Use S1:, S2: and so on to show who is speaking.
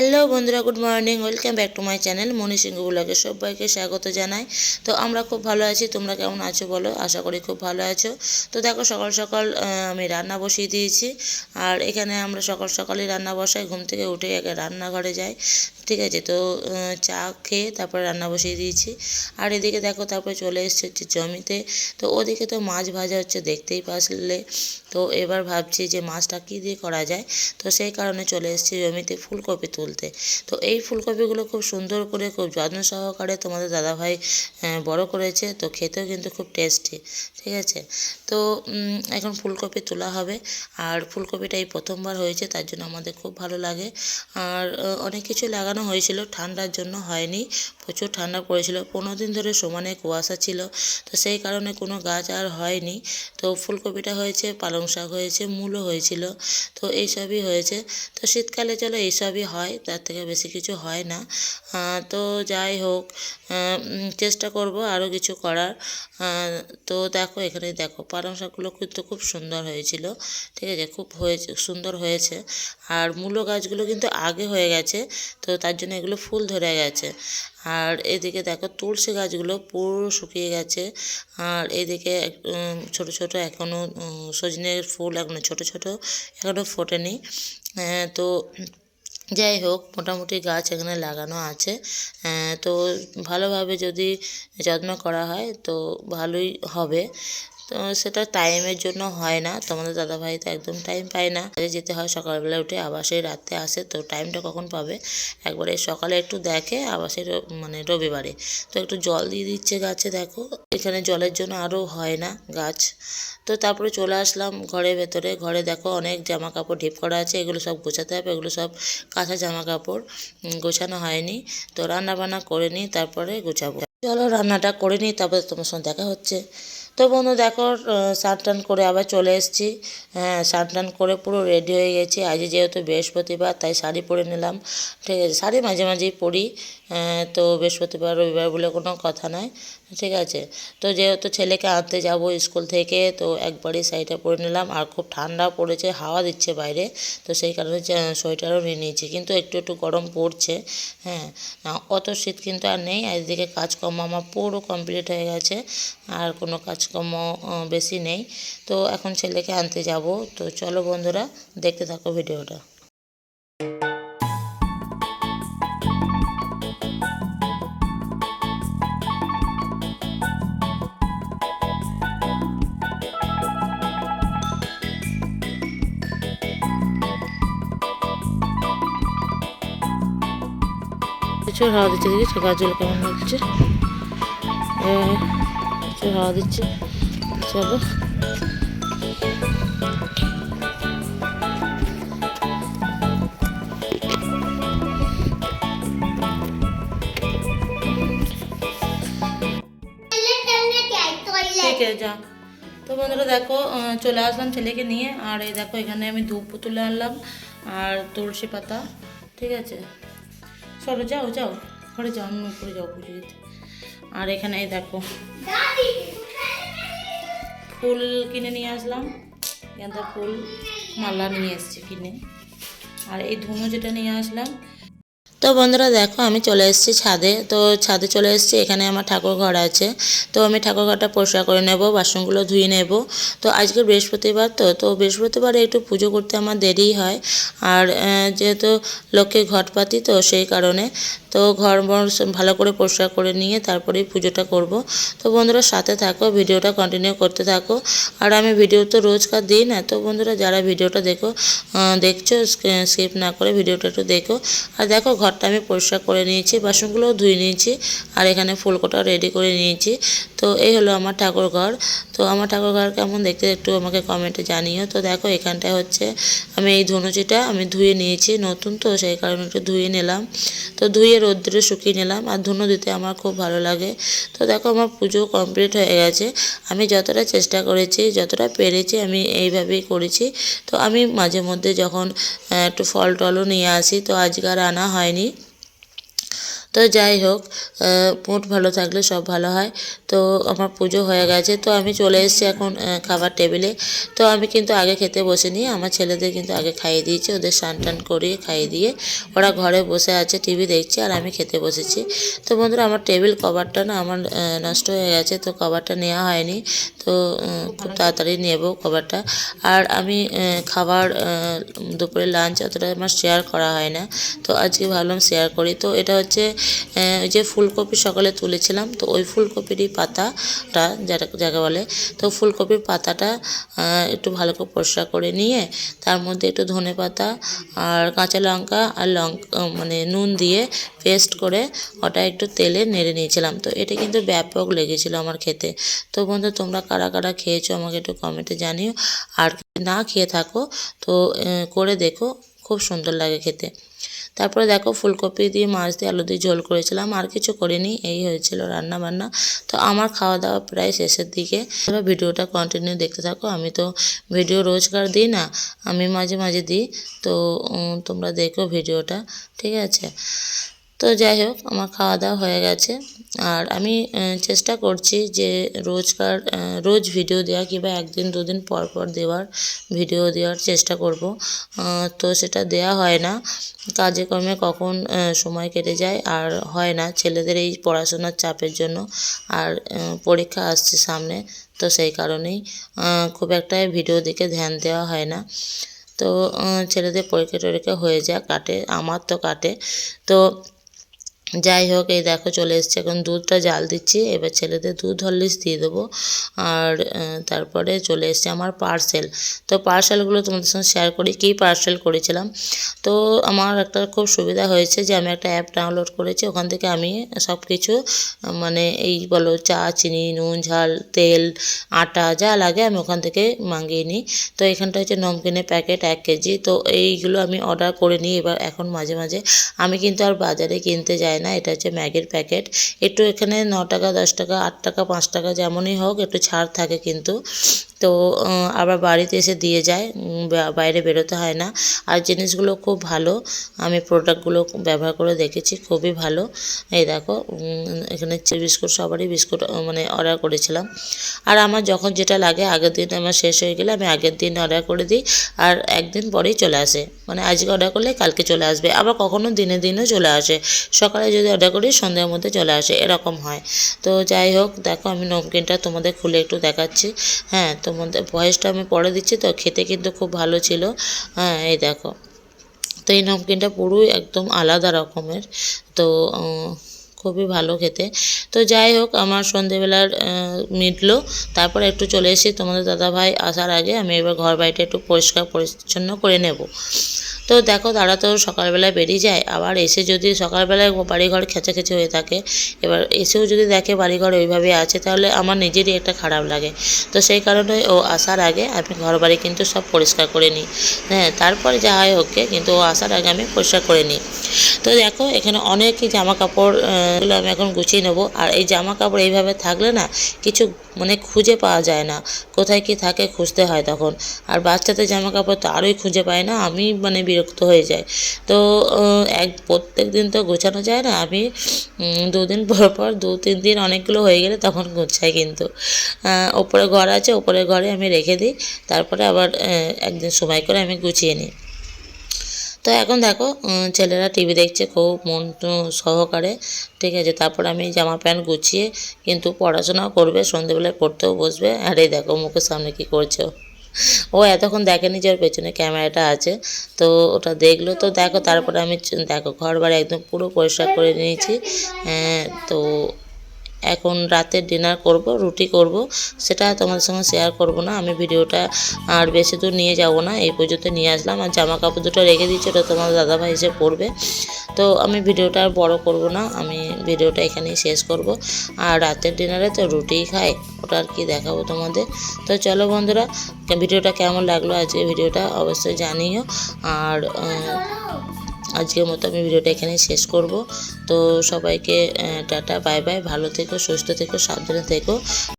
S1: Hello বন্ধুরা good morning welcome back to my channel Moni Singh ব্লগে সবাইকে স্বাগত জানাই। তো আমরা খুব ভালো আছি, তোমরা কেমন আছো বলো? আশা করি খুব ভালো আছো। তো দেখো, সকাল সকাল আমি রান্না বসিয়ে দিয়েছি। আর এখানে আমরা সকাল সকালই রান্না বসাই, ঘুম থেকে উঠে আগে রান্নাঘরে যাই। ঠিক আছে? তো চা খেয়ে তারপরে রান্না বসিয়ে দিয়েছি। আর এদিকে দেখো, তারপরে চলে এসছে হচ্ছে জমিতে। তো ওদিকে তো মাছ ভাজা হচ্ছে, দেখতেই পারলে। তো এবার ভাবছি যে মাছটা কী দিয়ে করা যায়? তো সেই কারণে চলে এসেছি জমিতে, ফুলকপি তুলতে তো এই ফুলকপিগুলো খুব সুন্দর করে, খুব যত্ন সহকারে তোমাদের দাদাভাই বড় করেছে, তো খেতেও কিন্তু খুব টেস্টি ঠিক আছে? তো এখন ফুলকপি তোলা হবে। আর ফুলকপিটা এই প্রথমবার হয়েছে, তার জন্য আমাদের খুব ভালো লাগে। আর অনেক কিছু লাগানো হয়েছিল, ঠান্ডার জন্য হয়নি, প্রচুর ঠান্ডা পড়েছিল। পনেরো দিন ধরে সমানে কুয়াশা ছিল, তো সেই কারণে কোনো গাছ আর হয়নি। তো ফুলকপিটা হয়েছে, পালং শাক হয়েছে মূলো হয়েছিল, তো এইসবই হয়েছে। তো শীতকালে চলো, এইসবই হয়। তার থেকে বেশি কিছু হয় না। তো যাই হোক চেষ্টা করব আরও কিছু করার। তো দেখো, এখানে দেখো, পালং শাকগুলো কিন্তু খুব সুন্দর হয়েছিল। ঠিক আছে, খুব হয়েছে, সুন্দর হয়েছে। আর মূলো গাছগুলো কিন্তু আগে হয়ে গেছে, তো তার জন্য এগুলো ফুল ধরে গেছে। আর এদিকে দেখো, তুলসী গাছগুলো পুরো শুকিয়ে গেছে। আর এদিকে ছোট ছোট এখনও সজনের ফুল এখনও ছোট ছোট এখনও ফোটেনি। তো যাই হোক, মোটামুটি গাছ এখানে লাগানো আছে। তো ভালোভাবে যদি যত্ন করা হয়, তো ভালোই হবে। তো সেটা টাইমের জন্য হয় না। তোমাদের দাদাভাই তো একদম টাইম পায় না। যেতে হয় সকালবেলা উঠে, আবার সেই রাতে আসে। তো টাইমটা কখন পাবে? একবারে সকালে একটু দেখে, আবার সেই মানে রবিবারে। তো একটু জল দিয়ে দিচ্ছে গাছে, দেখো। এখানে জলের জন্য আরও হয় না গাছ। তো তারপরে চলে আসলাম ঘরের ভেতরে। ঘরে দেখো অনেক জামা কাপড় ঢিপ করা আছে। এগুলো সব গোছাতে হবে। এগুলো সব কাঁচা জামা কাপড় গোছানো হয়নি। তো রান্না বান্না করে নিই, তারপরে গোছাবো। চলো রান্নাটা করে নিই, তারপরে তোমার সঙ্গে দেখা হচ্ছে। তো বন্ধু দেখো স্নান টান করে আবার চলে এসেছি। হ্যাঁ স্নান টান করে পুরো রেডি হয়ে গেছি। আজ যেহেতু বৃহস্পতিবার, তাই শাড়ি পরে নিলাম। ঠিক আছে, শাড়ি মাঝে মাঝেই পরি। তো বৃহস্পতিবার, রবিবার বলে কোনো কথা নয় ঠিক আছে, তো যেহেতু ছেলেকে আনতে যাব স্কুল থেকে, তো একবারই শাড়িটা পরে নিলাম। আর খুব ঠান্ডা পড়েছে, হাওয়া দিচ্ছে বাইরে, তো সেই কারণে সোয়েটারও নিয়ে নিয়েছি। কিন্তু একটু একটু গরম পড়ছে। হ্যাঁ অত শীত কিন্তু আর নেই। আর এদিকে কাজকর্ম আমার পুরো কমপ্লিট হয়ে গেছে। আর কোনো কাজকর্ম বেশি নেই। তো এখন ছেলেকে আনতে যাব। তো চলো বন্ধুরা, দেখতে থাকো ভিডিওটা। প্রচুর হাওয়া দিচ্ছে দেখেছ গাছগুলো কেমন লাগছে? আহ, প্রচুর হাওয়া দিচ্ছে চলো ঠিক আছে যা তো বন্ধুরা দেখো আহ, চলে আসলাম ছেলেকে নিয়ে আর এই দেখো এখানে আমি ধূপ তুলে আনলাম আর তুলসী পাতা ঠিক আছে সরো যাও যাও ঘরে যাও আমি উপরে যাও পুজো দিতে আর এখানে এই দেখো ফুল কিনে নিয়ে আসলাম। গেঁদা ফুল, মালা নিয়ে এসছি কিনে। আর এই ধুনো যেটা নিয়ে আসলাম তো বন্ধুরা দেখো, আমি চলে এসেছি ছাদে। তো ছাদে চলে এসেছি, এখানে আমার ঠাকুর ঘর আছে। তো আমি ঠাকুর ঘরটা পরিষ্কার করে নেব, বাসনগুলো ধুয়ে নেব। তো আজকে বৃহস্পতিবার তো তো বৃহস্পতিবারে একটু পুজো করতে আমার দেরি হয়। আর যেহেতু লোকে ঘট পাতি তো সেই কারণে, তো ঘর ভালো করে পরিষ্কার করে নিয়ে তারপরেই পুজোটা করব। তো বন্ধুরা সাথে থাকো, ভিডিওটা কন্টিনিউ করতে থাকো। আর আমি ভিডিও তো রোজকার দিই না, তো বন্ধুরা যারা ভিডিওটা দেখো দেখছ স্কিপ না করে ভিডিওটা একটু দেখো। আর দেখো ঘরটা আমি পরিষ্কার করে নিয়েছি, বাসনগুলোও ধুয়ে নিয়েছি আর এখানে ফুলকোটাও রেডি করে নিয়েছি। তো এই হলো আমার ঠাকুর ঘর। তো আমার ঠাকুর ঘর কেমন দেখতে একটু আমাকে কমেন্টে জানিও। তো দেখো এখানটায় হচ্ছে আমি এই ধনুচিটা আমি ধুয়ে নিয়েছি, নতুন তো সেই কারণে একটু ধুয়ে নিলাম। তো ধুয়ে রোদ্দুরে শুকিয়ে নিলাম আর ধুনো দিতে আমার খুব ভালো লাগে। তো দেখো আমার পুজো কমপ্লিট হয়ে গেছে। আমি যতটা চেষ্টা করেছি, যতটা পেরেছি আমি এইভাবেই করেছি। তো আমি মাঝে মধ্যে যখন একটু ফল টলও নিয়ে আসি, তো আজকে আর আনা হয়নি। তো যাই হোক মুড ভালো থাকলে সব ভালো হয়। তো আমার পুজো হয়ে গেছে, তো আমি চলে এসেছি এখন খাবার টেবিলে। তো আমি কিন্তু আগে খেতে বসে বসিনি, আমার ছেলেদের কিন্তু আগে খাইয়ে দিয়েছি, ওদের স্নান টান করিয়ে খাইয়ে দিয়ে ওরা ঘরে বসে আছে, টিভি দেখছে আর আমি খেতে বসেছি। তো বন্ধুরা, আমার টেবিল কভারটা না আমার নষ্ট হয়ে গেছে, তো কভারটা নেওয়া হয়নি। তো খুব তাড়াতাড়ি নেব খাবারটা। আর আমি খাবার দুপুরে লাঞ্চ অতটা আমার শেয়ার করা হয় না। তো আজকে ভাবলাম শেয়ার করি। তো এটা হচ্ছে ওই যে ফুলকপি সকালে তুলেছিলাম। তো ওই ফুলকপিরই পাতাটা, যারা, যাকে বলে, তো ফুলকপির পাতাটা একটু ভালো করে পরিষ্কার করে নিয়ে, তার মধ্যে একটু ধনে পাতা আর কাঁচা লঙ্কা আর লঙ্কা মানে নুন দিয়ে পেস্ট করে ওটা একটু তেলে নেড়ে নিয়েছিলাম। তো এটা কিন্তু ব্যাপক লেগেছিলো আমার খেতে। তো বন্ধু, তোমরা কারা কারা খেয়েছো আমাকে একটু কমেন্টে জানিও। আর না খেয়ে থাকো, তো করে দেখো, খুব সুন্দর লাগে খেতে। তারপরে দেখো, ফুলকপি দিয়ে, মাছ দিয়ে, আলু দিয়ে ঝোল করেছিলাম, আর কিছু করিনি, এই হয়েছিল রান্না বান্না তো আমার খাওয়া দাওয়া প্রায় শেষের দিকে। তোমরা ভিডিওটা কন্টিনিউ দেখতে থাকো, আমি তো ভিডিও রোজগার দিই না, আমি মাঝে মাঝে দিই। তো তোমরা দেখো ভিডিওটা, ঠিক আছে? তো যাই হোক, আমার খাওয়া দাওয়া হয়ে গেছে। আর আমি চেষ্টা করছি যে রোজকার রোজ ভিডিও দেওয়া কিংবা একদিন দুদিন পর পর দেওয়ার ভিডিও দেওয়ার চেষ্টা করব। তো সেটা দেয়া হয় না। কাজে কর্মে কখন সময় কেটে যায় আর হয় না। ছেলেদের এই পড়াশোনার চাপের জন্য আর পরীক্ষা আসছে সামনে, তো সেই কারণেই খুব একটা ভিডিও দিকে ধ্যান দেওয়া হয় না। তো ছেলেদের পরীক্ষা টরীক্ষা হয়ে যায় কাটে, আমার তো কাটে। তো যাই হোক, এই দেখো চলে এসছে। এখন দুধটা জাল দিচ্ছি। এবার ছেলেদের দুধ হরলিক্স দিয়ে দেবো। আর তারপরে চলে এসছে আমার পার্সেল তো পার্সেলগুলো তোমাদের সঙ্গে শেয়ার করি। কী পার্সেল করেছিলাম? তো আমার একটা খুব সুবিধা হয়েছে যে, আমি একটা অ্যাপ ডাউনলোড করেছি। ওখান থেকে আমি সব কিছু মানে এই বলো চা, চিনি, নুন, ঝাল, তেল, আটা, যা লাগে আমি ওখান থেকে মাঙ্গিয়ে নিই। তো এখানটা হচ্ছে নমকিনের প্যাকেট এক কেজি। তো এইগুলো আমি অর্ডার করে নিই। এবার এখন মাঝে মাঝে আমি কিন্তু আর বাজারে কিনতে যাই না, এটা হচ্ছে ম্যাগির প্যাকেট। একটু এখানে ন টাকা, দশ টাকা, আট টাকা, পাঁচ টাকা যেমনই হোক, একটু ছাড় থাকে কিন্তু। তো আবার বাড়িতে এসে দিয়ে যায় বাইরে বেরোতে হয় না। আর জিনিসগুলো খুব ভালো, আমি প্রোডাক্টগুলো ব্যবহার করে দেখেছি, খুবই ভালো। এই দেখো এখানে বিস্কুট, সবারই বিস্কুট মানে অর্ডার করেছিলাম। আর আমার যখন যেটা লাগে, আগের দিন আমার শেষ হয়ে গেলে আমি আগের দিন অর্ডার করে দিই, আর একদিন পরেই চলে আসে। মানে আজকে অর্ডার করলে কালকে চলে আসবে, আবার কখনো দিনে দিনও চলে আসে। সকালে যদি অর্ডার করি, সন্ধ্যার মধ্যে চলে আসে, এরকম হয়। তো যাই হোক, দেখো আমি নমকিনটা তোমাদের খুলে একটু দেখাচ্ছি। হ্যাঁ তোমাদের ভয়েসটা আমি পরে দিচ্ছি তো, খেতে কিন্তু খুব ভালো ছিল। হ্যাঁ এই দেখো। তো এই নমকিনটা পুরোই একদম আলাদা রকমের। তো খুবই ভালো খেতে। তো যাই হোক, আমার সন্ধেবেলার মিটলো। তারপর একটু চলে এসে তোমাদের দাদাভাই আসার আগে। আমি এবার ঘর বাড়িটা একটু পরিষ্কার পরিচ্ছন্ন করে নেব। তো দেখো তারা তো সকালবেলায় বেরিয়ে যায়, আবার এসে যদি সকালবেলায় বাড়িঘর খেঁচাখেচি হয়ে থাকে, এবার এসেও যদি দেখে বাড়িঘর ওইভাবে আছে, তাহলে আমার নিজেরই একটা খারাপ লাগে। তো সেই কারণে ও আসার আগে আমি ঘর বাড়ি কিন্তু সব পরিষ্কার করে নিই। হ্যাঁ তারপরে যা হয় ওকে, কিন্তু ও আসার আগে আমি পরিষ্কার করে নিই। তো দেখো এখানে অনেকই জামা কাপড় আমি এখন গুছিয়ে নেব। আর এই জামা কাপড় এইভাবে থাকলে না কিছু মানে খুঁজে পাওয়া যায় না, কোথায় কি থাকে খুঁজতে হয় তখন। আর বাচ্চাদের জামা কাপড় তো আরোই খুঁজে পাই না, আমি মানে বিরক্ত হয়ে যায়। তো এক, প্রত্যেক দিন তো গোছানো যায় না। আমি দুদিন পর পর দু, তিন দিন অনেকগুলো হয়ে গেলে তখন গোছাই কিন্তু। ওপরে ঘর আছে, ওপরে ঘরে আমি রেখে দিই। তারপরে আবার একদিন সময় করে আমি গুছিয়ে নিই। তো এখন দেখো ছেলেরা টিভি দেখছে খুব মন সহকারে, ঠিক আছে? তারপর আমি জামা প্যান্ট গুছিয়ে কিন্তু পড়াশোনাও করবে, সন্ধেবেলায় পড়তেও বসবে। আর এই দেখো, মুখের সামনে কি করছে? ও। এতক্ষণ দেখেনি যে ওর পেছনে ক্যামেরাটা আছে তো ওটা দেখল তো দেখো তারপরে আমি দেখো ঘর বাড়ি একদম পুরো পরিষ্কার করে নিয়েছি হ্যাঁ, তো এখন রাতের ডিনার করব, রুটি করব, সেটা তোমাদের সঙ্গে শেয়ার করব না, আমি ভিডিওটা আর বেশি দূর নিয়ে যাব না, এই পর্যন্ত নিয়ে আসলাম, আর জামা কাপড় দুটো রেখে দিচ্ছি ওটা তোমার দাদাভাই এসে পড়বে তো আমি ভিডিওটা আর বড়ো করব না, আমি ভিডিওটা এখানেই শেষ করব, আর রাতের ডিনারে তো রুটিই খাই, ওটা আর কি দেখাবো তোমাদের। তো চলো বন্ধুরা, ভিডিওটা কেমন লাগল আজকে ভিডিওটা অবশ্যই জানিও, আর আজকের মতো আমি ভিডিওটা এখানে শেষ করব। তো সবাইকে টাটা, বাই বাই। ভালো থেকো, সুস্থ থেকো, সাবধানে থেকো।